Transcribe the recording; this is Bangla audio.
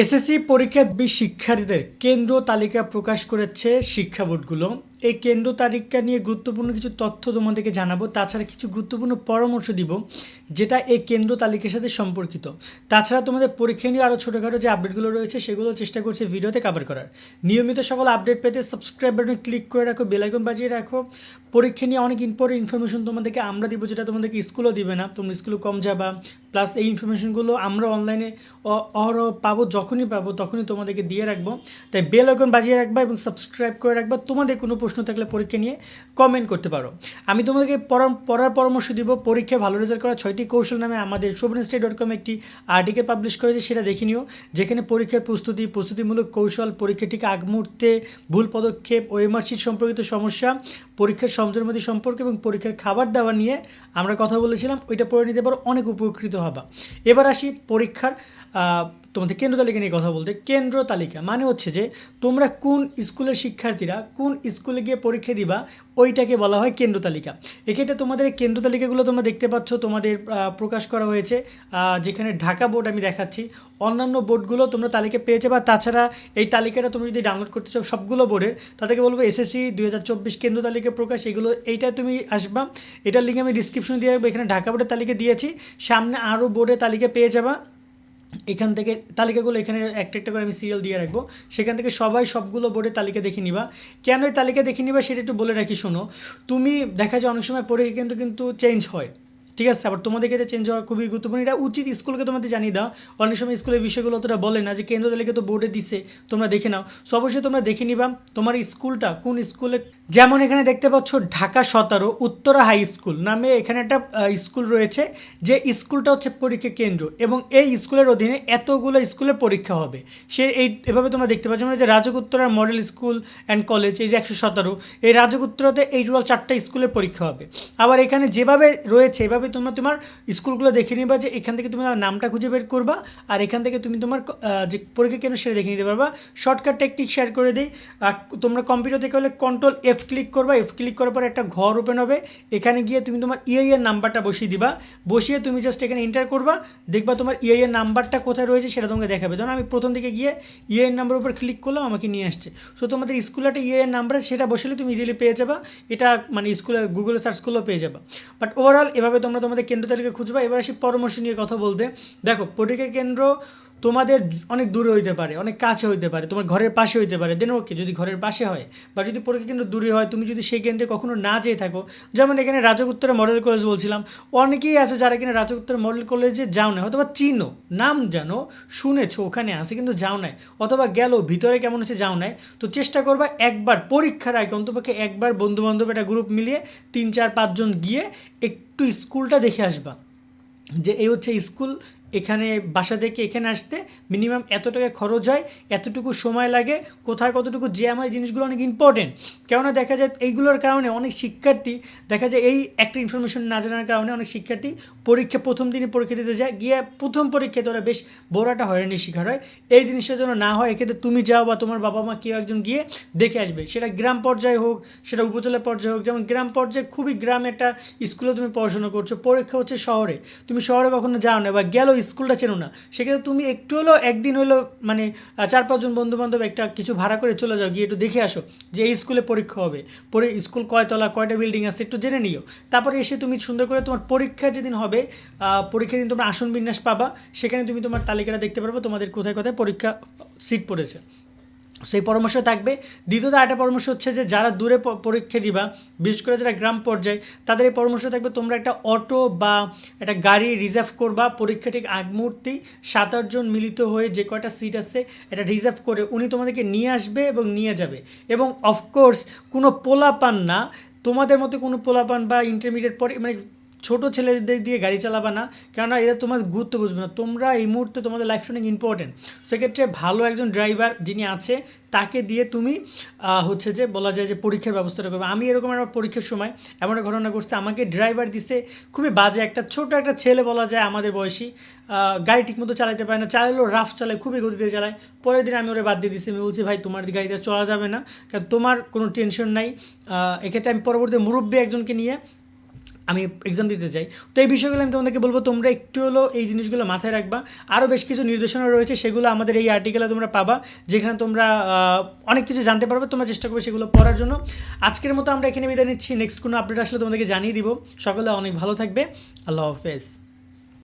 এসএসসি পরীক্ষার্থী শিক্ষার্থীদের কেন্দ্র তালিকা প্রকাশ করেছে শিক্ষা বোর্ডগুলো। এই কেন্দ্র তালিকা নিয়ে গুরুত্বপূর্ণ কিছু তথ্য তোমাদেরকে জানাব, তাছাড়া কিছু গুরুত্বপূর্ণ পরামর্শ দিব, যেটা এই কেন্দ্র তালিকার সাথে সম্পর্কিত। তাছাড়া তোমাদের পরীক্ষা নিয়ে আরও ছোটোখাটো যে আপডেটগুলো রয়েছে, সেগুলো চেষ্টা করছে ভিডিওতে কাভার করার। নিয়মিত সকল আপডেট পেতে সাবস্ক্রাইব বাটনে ক্লিক করে রাখো বেলাইকন বাজিয়ে রাখো। পরীক্ষা নিয়ে অনেক ইম্পর্টেন্ট ইনফরমেশন তোমাদেরকে আমরা দিব, যেটা তোমাদেরকে স্কুলও দিবে না। তোমরা স্কুলে কম যাবা প্লাস এই ইনফরমেশনগুলো আমরা অনলাইনে অহরহ পাবো, যখনই পাবো, তখনই তোমাদেরকে দিয়ে রাখব। তাই বেল আইকন বাজিয়ে রাখবা এবং সাবস্ক্রাইব করে রাখবা। তোমাদের কোনো প্রশ্ন থাকলে পরীক্ষা নিয়ে কমেন্ট করতে পারো। আমি তোমাদেরকে পড়া- পড়ার পরামর্শ দিব পরীক্ষায় ভালো রেজাল্ট করা ছয়টি কৌশল নামে আমাদের শোভনস্টে ডট কম একটি আর্টিকেল পাবলিশ করেছে, সেটা দেখে নিও। যেখানে পরীক্ষার প্রস্তুতি, প্রস্তুতিমূলক কৌশল, পরীক্ষাটিকে আগ মুহূর্তে ভুল পদক্ষেপ ও এমার্কশিট সম্পর্কিত সমস্যা, পরীক্ষার সমজনমতি সম্পর্কে এবং পরীক্ষার খাবার দাবার নিয়ে আমরা কথা বলেছিলাম, ওইটা পড়ে নিতে পারো, অনেক উপকৃত হবা। এবার আসি পরীক্ষার তোমাদের কেন্দ্র তালিকা নিয়ে কথা বলতে, কেন্দ্র তালিকা মানে হচ্ছে যে তোমরা কোন স্কুলের শিক্ষার্থীরা কোন স্কুলে গিয়ে পরীক্ষা দিবা, ওইটাকে বলা হয় কেন্দ্র তালিকা। এক্ষেত্রে তোমাদের কেন্দ্র তালিকাগুলো তোমরা দেখতে পাচ্ছ, তোমাদের প্রকাশ করা হয়েছে যেখানে ঢাকা বোর্ড আমি দেখাচ্ছি। অন্যান্য বোর্ডগুলো তোমরা তালিকা পেয়েছে বা তাছাড়া এই তালিকাটা তুমি যদি ডাউনলোড করতে চাও, সবগুলো বোর্ডের, তাদেরকে বলব এসএসসি, দুই হাজার চব্বিশ কেন্দ্র তালিকা প্রকাশ, এগুলো, এইটা তুমি আসবা। এটার লিঙ্ক আমি ডিসক্রিপশনে দিয়ে রাখব, এখানে ঢাকা বোর্ডের তালিকা দিয়েছি। সামনে আরও বোর্ডের তালিকা পেয়ে যাবা। এখান থেকে তালিকাগুলো এখানে একটা একটা করে আমি সিরিয়াল দিয়ে রাখব। সেখান থেকে সবাই সবগুলো বোর্ডের তালিকা দেখে নিবা। কেন এই তালিকা দেখে নিবা সেটা একটু বলে রাখি, শোনো। তুমি দেখা যায় অনেক সময় পরীক্ষা কিন্তু কিন্তু চেঞ্জ হয়। ঠিক আছে, আবার তোমাদের ক্ষেত্রে চেঞ্জ হওয়া খুবই গুরুত্বপূর্ণ। এটা উচিত স্কুলকে তোমাদের জানিয়ে দাও। অনেক সময় স্কুলের বিষয়গুলো অতটা বলে না যে কেন্দ্র তালিকা তো বোর্ডে দিছে, তোমরা দেখে নাও। সো অবশ্যই তোমরা দেখে নিবা তোমার স্কুলটা কোন স্কুলে। যেমন এখানে দেখতে পাচ্ছ ঢাকা সতেরো, উত্তরা হাই স্কুল নামে এখানে একটা স্কুল রয়েছে, যে স্কুলটা হচ্ছে পরীক্ষা কেন্দ্র এবং এই স্কুলের অধীনে এতগুলো স্কুলের পরীক্ষা হবে। সে এই, এভাবে তোমরা দেখতে পাচ্ছ। মানে যে রাজক উত্তরার মডেল স্কুল অ্যান্ড কলেজ এই যে একশো সতেরো, এই রাজক উত্তরাতে এই টোটাল চারটা স্কুলের পরীক্ষা হবে। আবার এখানে যেভাবে রয়েছে, এভাবে তোমরা, তোমার স্কুলগুলো দেখে নিবা যে এখান থেকে তুমি নামটা খুঁজে বের করবা আর এখান থেকে তুমি তোমার যে পরীক্ষা কেন সেটা দেখে নিতে পারবা। শর্টকাট টেকনিক শেয়ার করে দিই। আর তোমরা কম্পিউটার থেকে হলে কন্ট্রোল এফ ক্লিক করবা। এফ ক্লিক করার পর একটা ঘর ওপেন হবে। এখানে গিয়ে তুমি তোমার ইআই এর নাম্বারটা বসিয়ে দিবা। বসিয়ে তুমি জাস্ট এখানে এন্টার করবা। দেখবা তোমার ইআই এর নাম্বারটা কোথায় রয়েছে সেটা তোমাকে দেখাবে। ধরুন আমি প্রথম দিকে গিয়ে ইআই এর নাম্বার উপর ক্লিক করলাম, আমাকে নিয়ে আসছে। সো তোমাদের স্কুলে একটা ইআই নাম্বার সেটা বসলে তুমি ইজিলি পেয়ে যাবা। এটা মানে স্কুলে গুগলে সার্চ করলেও পেয়ে যাবা। বাট ওভারঅল এভাবে তোমরা তোমাদের কেন্দ্র তালিকা খুঁজবা এবার আসি পরামর্শ নিয়ে কথা বলতে। দেখো পরীক্ষা কেন্দ্র তোমাদের অনেক দূরে হইতে পারে, অনেক কাছে হইতে পারে, তোমার ঘরের পাশে হইতে পারে দেন ওকে যদি ঘরের পাশে হয়, বা যদি পরীক্ষা কেন্দ্র দূরে হয়, তুমি যদি সেই কেন্দ্রে কখনো না যেয়ে থাকো, যেমন এখানে রাজক রাজগুত্তরা মডেল কলেজ বলছিলাম, অনেকেই আছে যারা কিনা রাজগুত্তরা মডেল কলেজে যাও না অথবা চিনো, নাম জানো, শুনেছো, ওখানে আছে, কিন্তু যাও নাই, অথবা গেল, ভিতরে কেমন হচ্ছে যাও নাই, তো চেষ্টা করবা একবার পরীক্ষার আগে অন্তপক্ষে একবার বন্ধু বান্ধব একটা গ্রুপ মিলিয়ে তিন, চার, পাঁচজন গিয়ে একটু স্কুলটা দেখে আসবা, যে এই হচ্ছে স্কুল এখানে বাসা থেকে এখানে আসতে মিনিমাম এত টাকা খরচ হয়, এতটুকু সময় লাগে, কোথায় কতটুকু জ্যাম হয় জিনিসগুলো অনেক ইম্পর্টেন্ট কেননা দেখা যায় এইগুলোর কারণে অনেক শিক্ষার্থী, দেখা যায় এই একটা ইনফরমেশন না জানার কারণে অনেক শিক্ষার্থী পরীক্ষা প্রথম দিনে পরীক্ষা দিতে যায়, গিয়ে প্রথম পরীক্ষাতে ওরা বেশ বড় একটা হয়রানির শিকার হয়। এই জিনিসটা যেন না হয়, এক্ষেত্রে তুমি যাও বা তোমার বাবা মা কেউ একজন গিয়ে দেখে আসবে। সেটা গ্রাম পর্যায়ে হোক, সেটা উপজেলা পর্যায়ে হোক, যেমন গ্রাম পর্যায়ে খুবই গ্রামে একটা স্কুলে তুমি পড়াশোনা করছ, পরীক্ষা হচ্ছে শহরে। তুমি শহরে কখনো যাও না বা গেলো স্কুলটা চেনো না। সেক্ষেত্রে তুমি একটু হলেও একদিন হলো মানে চার পাঁচজন বন্ধুবান্ধব একটা কিছু ভাড়া করে চলে যাও, গিয়ে একটু দেখে আসো যে এই স্কুলে পরীক্ষা হবে। পরে স্কুল কয়তলা কয়টা বিল্ডিং আছে একটু জেনে নিও। তারপরে এসে তুমি সুন্দর করে তোমার পরীক্ষা যেদিন হবে পরীক্ষা দিন তোমরা আসন বিন্যাস পাবা। সেখানে তুমি তোমার তালিকাটা দেখতে পারব তোমাদের কোথায় কোথায় পরীক্ষা সিট পড়েছে। সেই পরামর্শ থাকবে। দ্বিতীয়ত আরেকটা পরামর্শ হচ্ছে যে, যারা দূরে পরীক্ষা দিবা, বিশেষ করে যারা গ্রাম পর্যায়ে, তাদের এই পরামর্শ থাকবে তোমরা একটা অটো বা একটা গাড়ি রিজার্ভ করবা। পরীক্ষা ঠিক আগ মুহূর্তেই সাত আটজন মিলিত হয়ে যে কয়টা সিট আছে, এটা রিজার্ভ করে উনি তোমাদেরকে নিয়ে আসবে এবং নিয়ে যাবে। এবং অফকোর্স কোনো পোলাপান না। তোমাদের মতো কোনো পোলাপান বা ইন্টারমিডিয়েট পরে মানে ছোট ছেলেদের দিয়ে গাড়ি চালাবা না, কেননা এরা তোমার গুরুত্ব বুঝবে না। তোমরা এই মুহূর্তে তোমাদের লাইফ অনেক ইম্পর্টেন্ট সেক্ষেত্রে ভালো একজন ড্রাইভার যিনি আছে, তাকে দিয়ে তুমি হচ্ছে যে বলা যায় যে পরীক্ষার ব্যবস্থাটা করবে। আমি এরকম একটা পরীক্ষার সময় এমন একটা ঘটনা করছে আমাকে ড্রাইভার দিছে খুবই বাজে একটা, ছোট একটা ছেলে বলা যায় আমাদের বয়সী গাড়ি ঠিকমতো চালাতে পারে না, চালালেও রাফ চালায়, খুবই গতিতে চালায়। পরের দিন আমি ওরা বাদ দিয়ে দিছি, আমি বলছি, ভাই, তোমার গাড়িতে চলা যাবে না, কারণ তোমার কোনো টেনশন নাই। এক্ষেত্রে আমি পরবর্তী মুরব্বী একজনকে নিয়ে আমি এক্সাম দিতে চাই। তো এই বিষয়গুলো আমি তোমাদেরকে বলব, তোমরা একটু হলো এই জিনিসগুলো মাথায় রাখবা। আরও বেশ কিছু নির্দেশনা রয়েছে, সেগুলো আমাদের এই আর্টিকেলে তোমরা পাবা, যেখানে তোমরা অনেক কিছু জানতে পারবে, তোমরা চেষ্টা করবে সেগুলো পড়ার জন্য। আজকের মতো আমরা এখানে বিদায় নিচ্ছি নেক্সট কোনো আপডেট আসলে তোমাদেরকে জানিয়ে দিব। সকলে অনেক ভালো থাকবে। আল্লাহ হাফেজ।